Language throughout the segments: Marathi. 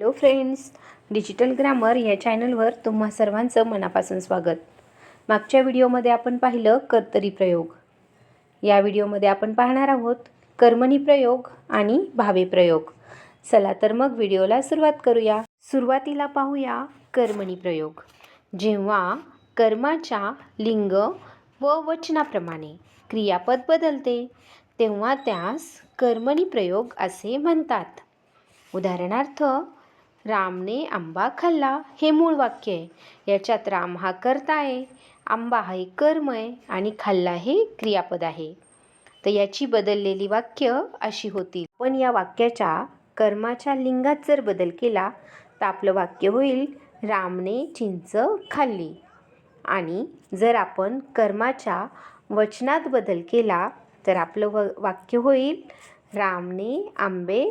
हॅलो फ्रेंड्स डिजिटल ग्रामर या चॅनलवर तुम्हा सर्वांचं मनापासून स्वागत. मागच्या व्हिडिओमध्ये आपण पाहिलं कर्तरी प्रयोग. या व्हिडिओमध्ये आपण पाहणार आहोत कर्मणी प्रयोग आणि भावे प्रयोग. चला तर मग व्हिडिओला सुरुवात करूया. सुरुवातीला पाहूया कर्मणी प्रयोग. जेव्हा कर्माच्या लिंग व वचनाप्रमाणे क्रियापद बदलते तेव्हा त्यास कर्मणी प्रयोग असे म्हणतात. उदाहरणार्थ रामने आंबा खाल्ला. हे मूळ वाक्य आहे. याच्यात राम हा कर्ता आहे आंबा हा एक कर्म आहे आणि खाल्ला हे क्रियापद आहे. तर याची बदललेली वाक्य अशी होती. पण या वाक्याच्या कर्माच्या लिंगात जर बदल केला तर आपलं वाक्य होईल रामने चिंच खाल्ली. आणि जर आपण कर्माच्या वचनात बदल केला तर आपलं व वाक्य होईल रामने आंबे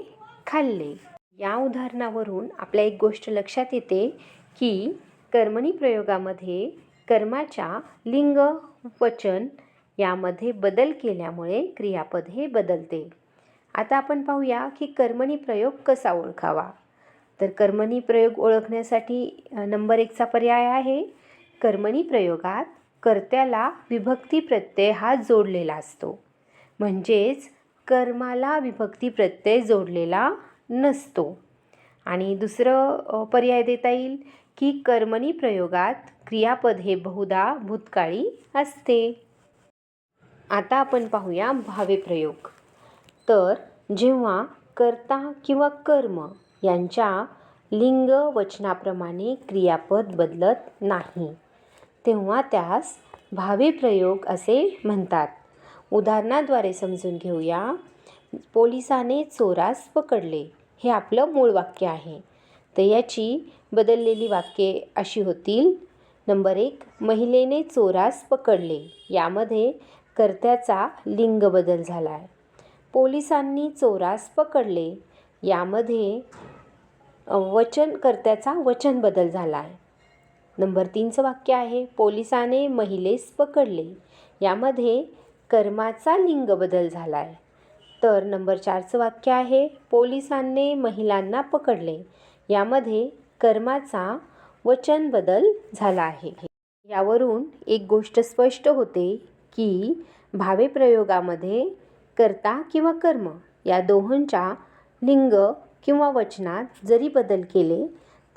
खाल्ले. या उदाहरणावरून आपल्या एक गोष्ट लक्षात येते की कर्मणी प्रयोगामध्ये कर्माच्या लिंग वचन यामध्ये बदल केल्यामुळे क्रियापद हे बदलते. आता आपण पाहूया की कर्मणी प्रयोग कसा ओळखावा. तर कर्मणी प्रयोग ओळखण्यासाठी नंबर एकचा पर्याय आहे. कर्मणी प्रयोगात कर्त्याला विभक्ती प्रत्यय हा जोडलेला असतो. म्हणजेच कर्माला विभक्ती प्रत्यय जोडलेला नसतो. आणि दुसरं पर्याय देता येईल की कर्मणी प्रयोगात क्रियापद हे बहुधा भूतकाळी असते. आता आपण पाहूया भावे प्रयोग. तर जेव्हा कर्ता किंवा कर्म यांच्या लिंग वचनाप्रमाणे क्रियापद बदलत नाही तेव्हा त्यास भावे प्रयोग असे म्हणतात. उदाहरणाद्वारे समजून घेऊया. पोलिसाने चोरास पकडले. हे आपलं मूळ वाक्य आहे. तर याची बदललेली वाक्ये अशी होतील. नंबर एक महिलेने चोरास पकडले. यामध्ये कर्त्याचा लिंग बदल झाला आहे पोलिसांनी चोरास पकडले. यामध्ये वचन वचनकर्त्याचा वचन बदल झाला आहे नंबर तीनचं वाक्य आहे पोलिसाने महिलेस पकडले. यामध्ये कर्माचा लिंग बदल झाला आहे तर नंबर चारचं वाक्य आहे पोलिसांनी महिलांना पकडले. यामध्ये कर्माचा वचन बदल झाला आहे. यावरून एक गोष्ट स्पष्ट होते की भावे प्रयोगामध्ये कर्ता किंवा कर्म या दोहोंच्या लिंग किंवा वचनात जरी बदल केले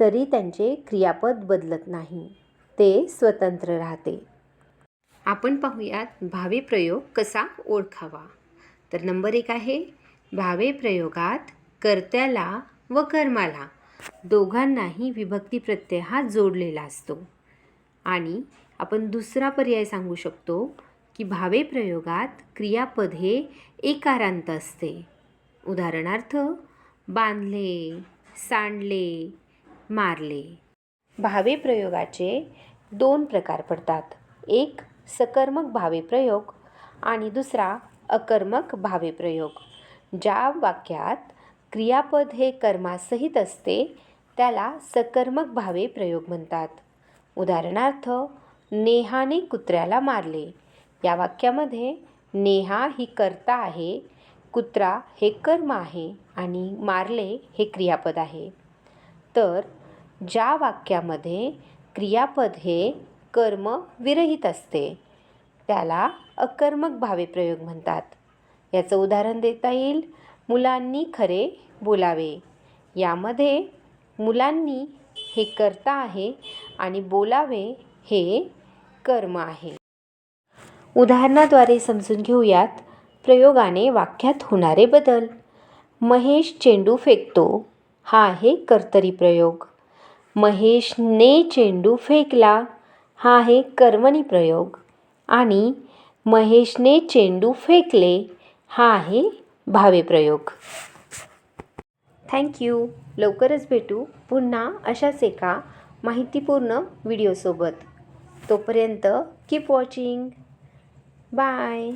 तरी त्यांचे क्रियापद बदलत नाही. ते स्वतंत्र राहते. आपण पाहूयात भावे प्रयोग कसा ओळखावा. तर नंबर एक आहे भावे प्रयोगात कर्त्याला व कर्माला. दोघांनाही विभक्ती प्रत्यय हा जोडलेला असतो. आणि आपण दुसरा पर्याय सांगू शकतो की भावे प्रयोगात क्रियापद हे एकारांत असते. उदाहरणार्थ बांधले सांडले मारले. भावे प्रयोगाचे दोन प्रकार पडतात. एक सकर्मक भावे प्रयोग आणि दुसरा अकर्मक भावे प्रयोग. ज्या वाक्यात क्रियापद हे कर्मासहित असते त्याला सकर्मक भावे प्रयोग म्हणतात. उदाहरणार्थ नेहाने कुत्र्याला मारले. या वाक्यामध्ये नेहा ही कर्ता आहे कुत्रा हे कर्म आहे आणि मारले हे क्रियापद आहे. तर ज्या वाक्यामध्ये क्रियापद हे कर्म विरहित असते त्याला अकर्मक भावे प्रयोग म्हणतात. याचं उदाहरण देता येईल मुलांनी खरे बोलावे. यामध्ये मुलांनी हे कर्ता आहे आणि बोलावे हे कर्म आहे. उदाहरणाद्वारे समजून घेऊयात प्रयोगाने वाक्यात होणारे बदल. महेश चेंडू फेकतो हा आहे कर्तरी प्रयोग. महेशने चेंडू फेकला हा आहे कर्मणी प्रयोग. आणि महेशने चेंडू फेकले. हा आहे भावे प्रयोग. थँक्यू लवकरच भेटू पुन्हा अशाच एका माहितीपूर्ण व्हिडिओसोबत तोपर्यंत कीप वॉचिंग बाय